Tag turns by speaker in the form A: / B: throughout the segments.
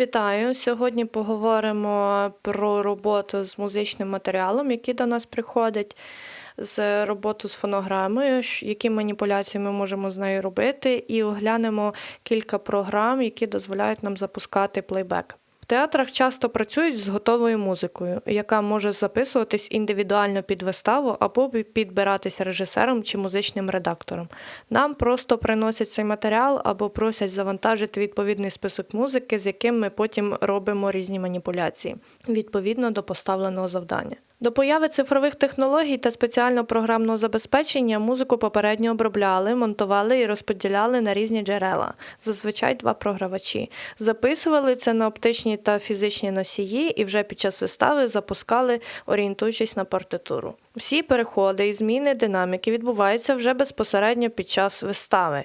A: Вітаю! Сьогодні поговоримо про роботу з музичним матеріалом, який до нас приходить, з роботу з фонограмою, які маніпуляції ми можемо з нею робити, і оглянемо кілька програм, які дозволяють нам запускати плейбек. Театрах часто працюють з готовою музикою, яка може записуватись індивідуально під виставу або підбиратись режисером чи музичним редактором. Нам просто приносять цей матеріал або просять завантажити відповідний список музики, з яким ми потім робимо різні маніпуляції відповідно до поставленого завдання. До появи цифрових технологій та спеціального програмного забезпечення музику попередньо обробляли, монтували і розподіляли на різні джерела, зазвичай два програвачі. Записували це на оптичні та фізичні носії і вже під час вистави запускали, орієнтуючись на партитуру. Всі переходи і зміни динаміки відбуваються вже безпосередньо під час вистави.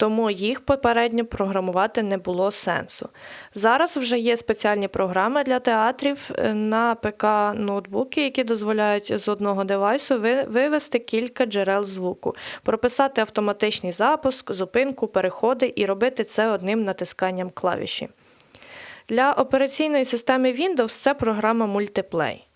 A: Тому їх попередньо програмувати не було сенсу. Зараз вже є спеціальні програми для театрів е, на ПК ноутбуки, які дозволяють з одного девайсу вивести кілька джерел звуку, прописати автоматичний запуск, зупинку, переходи і робити це одним натисканням клавіші. Для операційної системи Windows це програма Multiplay.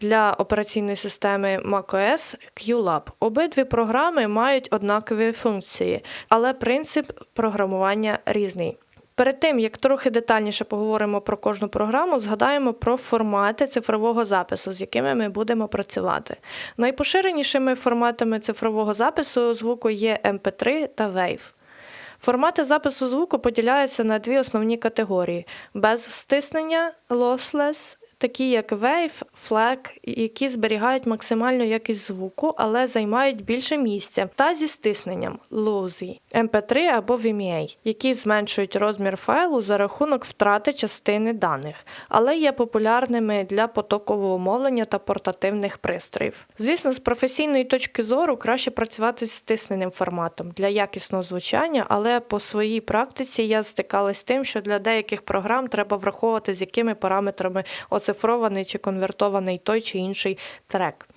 A: Для операційної системи macOS QLab. Обидві програми мають однакові функції, але принцип програмування різний. Перед тим, як трохи детальніше поговоримо про кожну програму, згадаємо про формати цифрового запису, з якими ми будемо працювати. Найпоширенішими форматами цифрового запису звуку є MP3 та WAV. Формати запису звуку поділяються на дві основні категорії: без стиснення lossless, такі як Wave, FLAC, які зберігають максимальну якість звуку, але займають більше місця, та зі стисненням lossy, MP3 або VMA, які зменшують розмір файлу за рахунок втрати частини даних, але є популярними для потокового мовлення та портативних пристроїв. Звісно, з професійної точки зору краще працювати з стисненим форматом для якісного звучання, але по своїй практиці я стикалась з тим, що для деяких програм треба враховувати, з якими параметрами оцифрований чи конвертований той чи інший трек.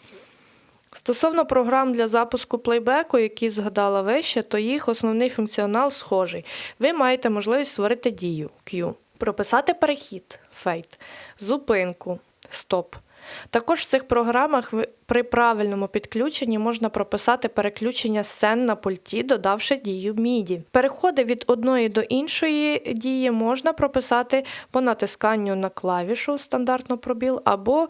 A: Стосовно програм для запуску плейбеку, які згадала вище, то їх основний функціонал схожий. Ви маєте можливість створити дію Q, прописати перехід fade, зупинку стоп. Також в цих програмах при правильному підключенні можна прописати переключення сцен на пульті, додавши дію MIDI. Переходи від одної до іншої дії можна прописати по натисканню на клавішу стандартно пробіл або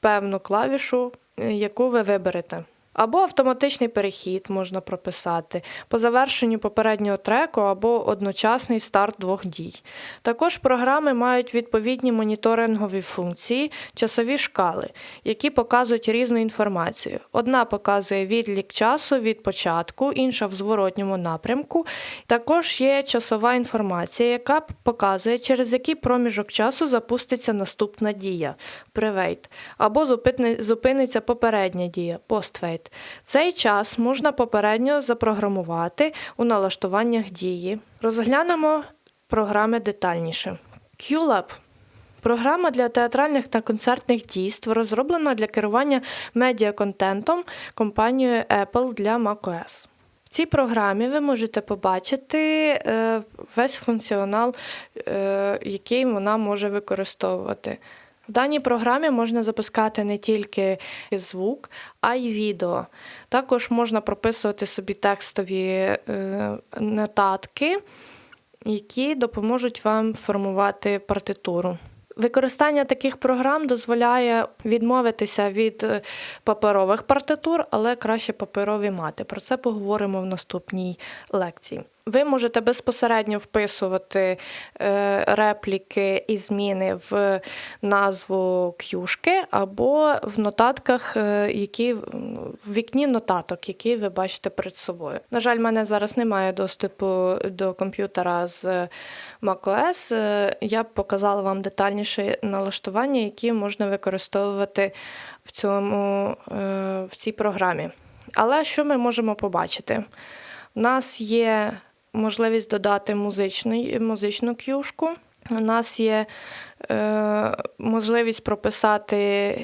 A: певну клавішу, е, яку ви виберете. Або автоматичний перехід можна прописати по завершенню попереднього треку або одночасний старт двох дій. Також програми мають відповідні моніторингові функції, часові шкали, які показують різну інформацію. Одна показує відлік часу від початку, інша в зворотньому напрямку. Також є часова інформація, яка показує, через який проміжок часу запуститься наступна дія prevait, або зупиниться попередня дія Цей час можна попередньо запрограмувати у налаштуваннях дії. Розглянемо програми детальніше. QLab Програма для театральних та концертних дійств розроблена для керування медіаконтентом компанією Apple для macOS. В цій програмі ви можете побачити е, весь функціонал, е, який вона може використовувати. В даній програмі можна запускати не тільки звук, а й відео. Також можна прописувати собі текстові е, нотатки, які допоможуть вам формувати партитуру. Використання таких програм дозволяє відмовитися від е, паперових партитур, але краще паперові мати. Про це поговоримо в наступній лекції. Ви можете безпосередньо вписувати е, репліки і зміни в назву к'юшки або в нотатках, е, які в вікні нотаток, які ви бачите перед собою. На жаль, в мене зараз немає доступу до комп'ютера з macOS. Е, Я б показала вам детальніше налаштування, які можна використовувати в, цьому, в цій програмі. Але що ми можемо побачити? У нас є можливість додати музичний, музичну к'юшку. У нас є е, можливість прописати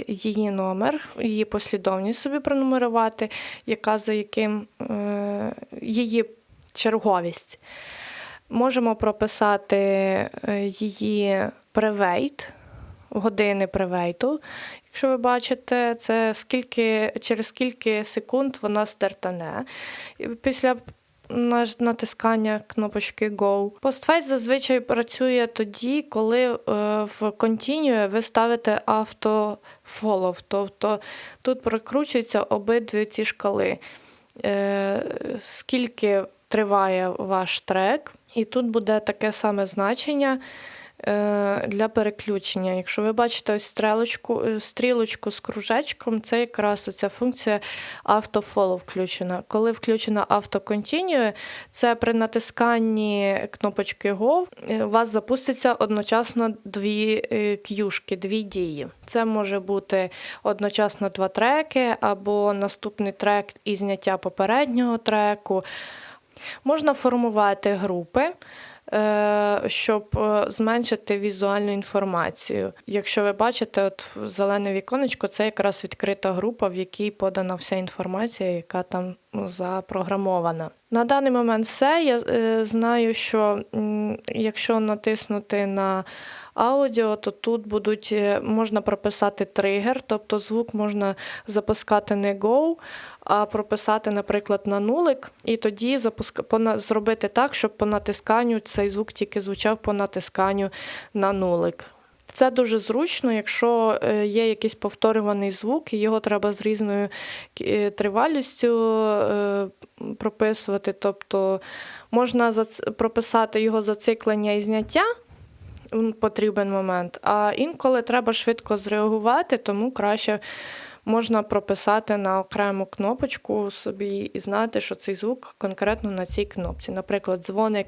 A: її номер, її послідовність собі пронумерувати, яка за яким е, її черговість. Можемо прописати е, її превейт, години превейту. Якщо ви бачите, це скільки, через скільки секунд вона стартане. Після натискання кнопочки Go. Postface зазвичай працює тоді, коли е, в Continue ви ставите авто follow, Тобто тут прокручуються обидві ці шкали. Е, скільки триває ваш трек, і тут буде таке саме значення для переключення. Якщо ви бачите ось стрілочку, е, стрілочку з кружечком, це якраз оця функція автофоло включена. Коли включена автоконтинює, це при натисканні кнопочки Go е, у вас запуститься одночасно дві е, к'юшки, дві дії. Це може бути одночасно два треки або наступний трек і зняття попереднього треку. Можна формувати групи, е, щоб е, зменшити візуальну інформацію. Якщо ви бачите, от зелене віконечко це якраз відкрита група, в якій подана вся інформація, яка там запрограмована. На даний момент все. Я е, знаю, що якщо натиснути на аудіо, то тут будуть е, можна прописати тригер, тобто звук можна запускати не Go, а прописати, наприклад, на нулик, і тоді запуска... зробити так, щоб по натисканню цей звук тільки звучав по натисканню на нулик. Це дуже зручно, якщо е, є якийсь повторюваний звук, і його треба з різною е, тривалістю е, прописувати. Тобто можна прописати його зациклення і зняття потрібен момент, а інколи треба швидко зреагувати, тому краще можна прописати на окрему кнопочку собі і знати, що цей звук конкретно на цій кнопці. Наприклад, дзвоник.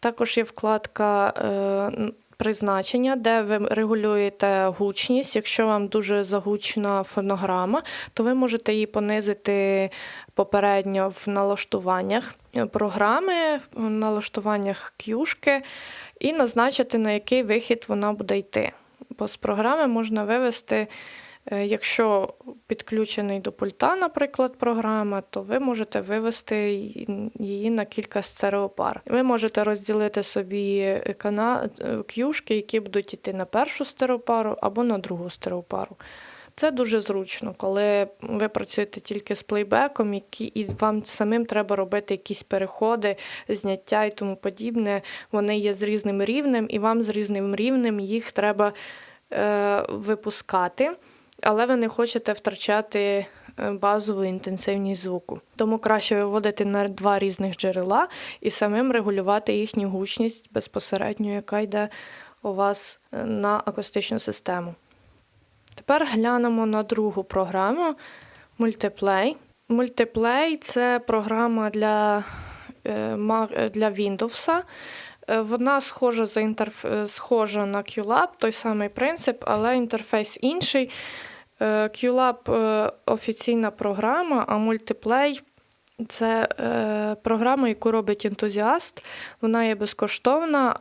A: Також є вкладка. е, Призначення, де ви регулюєте гучність. Якщо вам дуже загучна фонограма, то ви можете її понизити попередньо в налаштуваннях програми, в налаштуваннях к'юшки і назначити, на який вихід вона буде йти. Бо з програми можна вивести, е, якщо підключений до пульта, наприклад, програма, то ви можете вивести її на кілька стереопар. Ви можете розділити собі кана... е, к'юшки, які будуть йти на першу стереопару або на другу стереопару. Це дуже зручно, коли ви працюєте тільки з плейбеком, які, і вам самим треба робити якісь переходи, зняття і тому подібне. Вони є з різним рівнем, і вам з різним рівнем їх треба е, випускати, але ви не хочете втрачати е, базову інтенсивність звуку. Тому краще виводити на два різних джерела і самим регулювати їхню гучність безпосередньо, яка йде у вас е, на акустичну систему. Тепер глянемо на другу програму Multiplay. Multiplay це програма для, е, для Windows. Е, Вона схожа, за інтерф... е, схожа на QLab, той самий принцип, але інтерфейс інший. Е, QLab офіційна програма, а Multiplay це програма, яку робить ентузіаст. Вона є безкоштовна.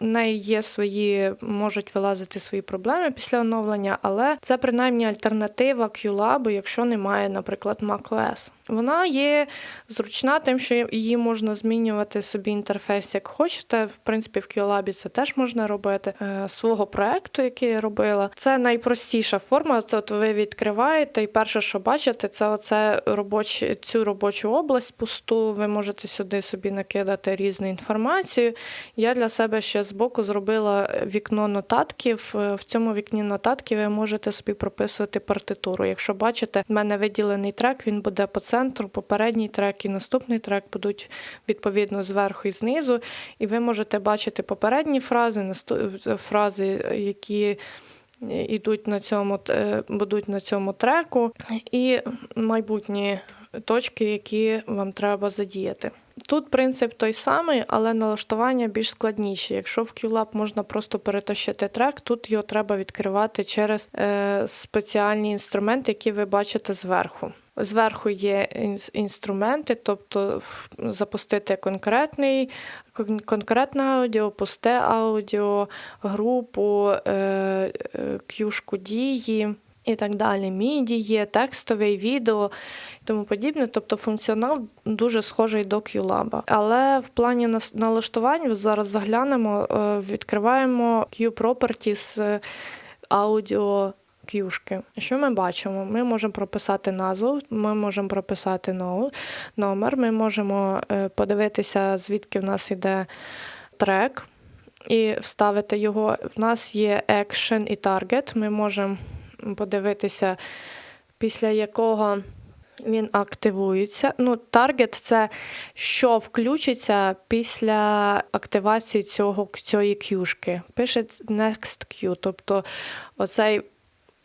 A: В неї є свої, можуть вилазити свої проблеми після оновлення, але це принаймні альтернатива QLab, якщо немає, наприклад, macOS. Вона є зручна тим, що її можна змінювати собі інтерфейс як хочете. В принципі, в QLab це теж можна робити е, свого проекту, який я робила. Це найпростіша форма. Це от ви відкриваєте, і перше, що бачите, це оце робочі, цю робочу область пусту. Ви можете сюди собі накидати різну інформацію. Я для себе ще збоку зробила вікно нотатків. Е, В цьому вікні нотатків ви можете собі прописувати партитуру. Якщо бачите, в мене виділений трек, він буде по центру, попередній трек і наступний трек будуть відповідно зверху і знизу. І ви можете бачити попередні фрази, насту- фрази, які йдуть на цьому, е, будуть на цьому треку, і майбутні точки, які вам треба задіяти. Тут принцип той самий, але налаштування більш складніші. Якщо в QLab можна просто перетащити трек, тут його треба відкривати через е, спеціальні інструменти, які ви бачите зверху. Зверху є інструменти, тобто запустити конкретний, кон- конкретне аудіо, пусте аудіо, групу, е, е, к'юшку дії. І так далі. Міді є, текстовий, відео і тому подібне. Тобто функціонал дуже схожий до QLab. Але в плані налаштувань зараз заглянемо, е, відкриваємо Q-Properties е, аудіо к'юшки. Що ми бачимо? Ми можемо прописати назву, ми можемо прописати номер, ми можемо е, подивитися, звідки в нас йде трек і вставити його. В нас є action і target. Ми можемо подивитися, після якого він активується. Ну, таргет це що включиться після активації цього, цієї к'юшки. Пише next queue, тобто оцей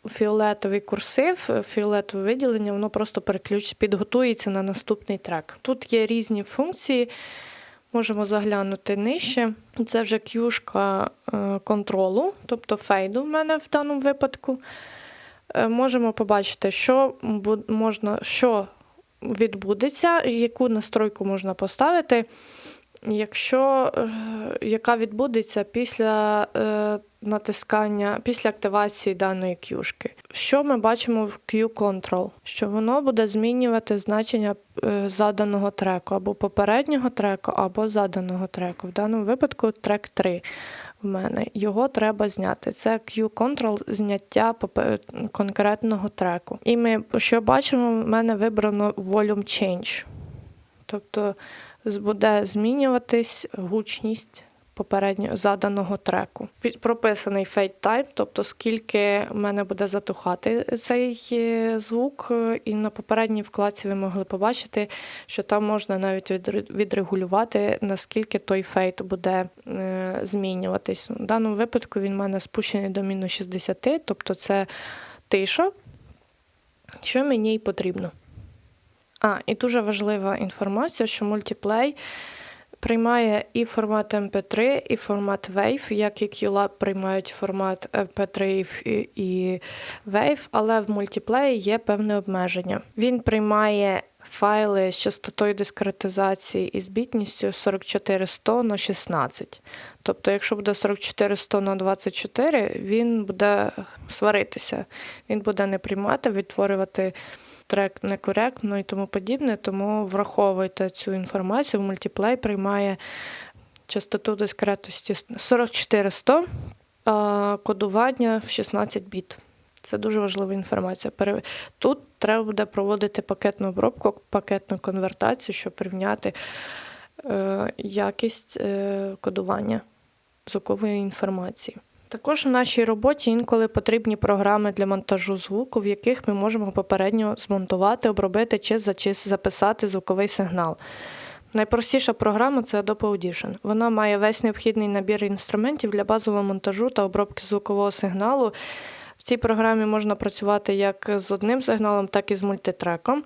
A: фіолетовий курсив, фіолетове виділення, воно просто переключиться, підготується на наступний трек. Тут є різні функції. Можемо заглянути нижче. Це вже к'юшка е, контролу, тобто фейду в мене в даному випадку. Е, Можемо побачити, що можна, що відбудеться, яку настройку можна поставити, якщо е, яка відбудеться після е, натискання, після активації даної к'юшки. Що ми бачимо в Q-Control? Що воно буде змінювати значення заданого треку або попереднього треку, або заданого треку. В даному випадку трек 3 в мене. Його треба зняти. Це Q-Control зняття конкретного треку. І ми що бачимо, в мене вибрано Volume Change. Тобто буде змінюватись гучність попередньо заданого треку. Прописаний type, тобто скільки в мене буде затухати цей е, звук. Е, І на попередній вкладці ви могли побачити, що там можна навіть відрегулювати, наскільки той фейт буде е, змінюватись. В даному випадку він в мене спущений до мінус 60, тобто це тиша, що мені й потрібно. А, і дуже важлива інформація, що мультиплей приймає і формат MP3, і формат WAV, як і QLab приймають формат MP3 і- і WAV, але в мультиплеї є певне обмеження. Він приймає файли з частотою дискретизації і з бітністю 4400 на 16. Тобто, якщо буде 4400 на 24, він буде сваритися, він буде не приймати, відтворювати трек некоректно і тому подібне, тому враховуйте цю інформацію. Мультиплей приймає частоту дискретності 44100, а кодування в 16 біт. Це дуже важлива інформація. Тут треба буде проводити пакетну обробку, пакетну конвертацію, щоб порівняти е, якість е, кодування звукової інформації. Також в нашій роботі інколи потрібні програми для монтажу звуку, в яких ми можемо попередньо змонтувати, обробити чи записати звуковий сигнал. Найпростіша програма це Adobe Audition. Вона має весь необхідний набір інструментів для базового монтажу та обробки звукового сигналу. В цій програмі можна працювати як з одним сигналом, так і з мультитреком.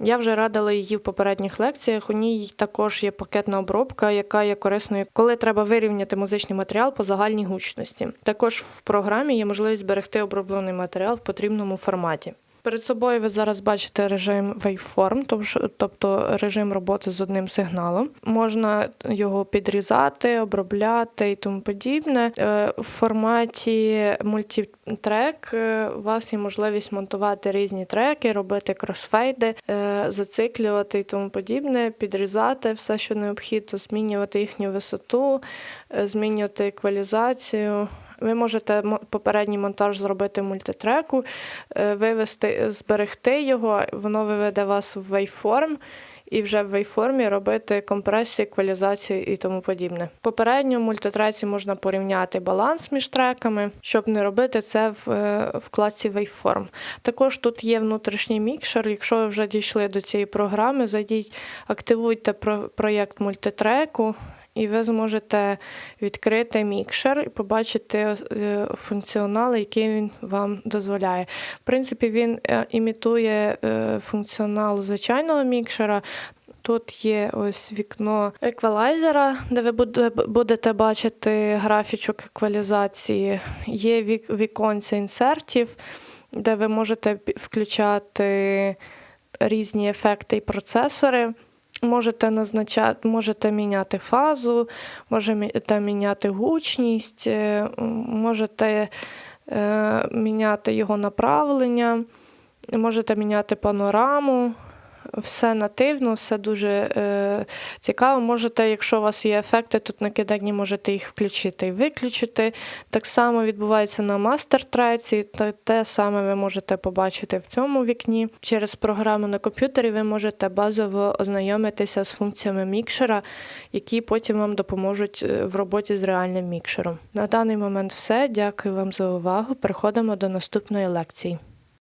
A: Я вже радила її в попередніх лекціях. У ній також є пакетна обробка, яка є корисною, коли треба вирівняти музичний матеріал по загальній гучності. Також в програмі є можливість зберегти оброблений матеріал в потрібному форматі. Перед собою ви зараз бачите режим waveform, тобто режим роботи з одним сигналом. Можна його підрізати, обробляти і тому подібне. Е, В форматі мультитрек е, у вас є можливість монтувати різні треки, робити кросфейди, е, зациклювати і тому подібне, підрізати все, що необхідно, змінювати їхню висоту, змінювати еквалізацію. Ви можете мо- попередній монтаж зробити мультитреку, е, вивести, зберегти його, воно виведе вас в waveform, і вже в waveform робити компресію, еквалізацію і тому подібне. Попередньо в мультитреці можна порівняти баланс між треками, щоб не робити це в е, вкладці waveform. Також тут є внутрішній мікшер. Якщо ви вже дійшли до цієї програми, зайдіть, активуйте про- проєкт мультитреку. І ви зможете відкрити мікшер і побачити е, функціонал, який він вам дозволяє. В принципі, він е, імітує е, функціонал звичайного мікшера. Тут є ось вікно еквалайзера, де ви будете бачити графічок еквалізації. Є вік- віконця інсертів, де ви можете включати різні ефекти і процесори. Можете назначати, можете міняти фазу, можете міняти гучність, е, можете е, міняти його направлення, можете міняти панораму. Все нативно, все дуже е, цікаво. Можете, якщо у вас є ефекти тут накидані, можете їх включити і виключити. Так само відбувається на мастер-треці, та те саме ви можете побачити в цьому вікні. Через програму на комп'ютері ви можете базово ознайомитися з функціями мікшера, які потім вам допоможуть е, в роботі з реальним мікшером. На даний момент все. Дякую вам за увагу. Переходимо до наступної лекції.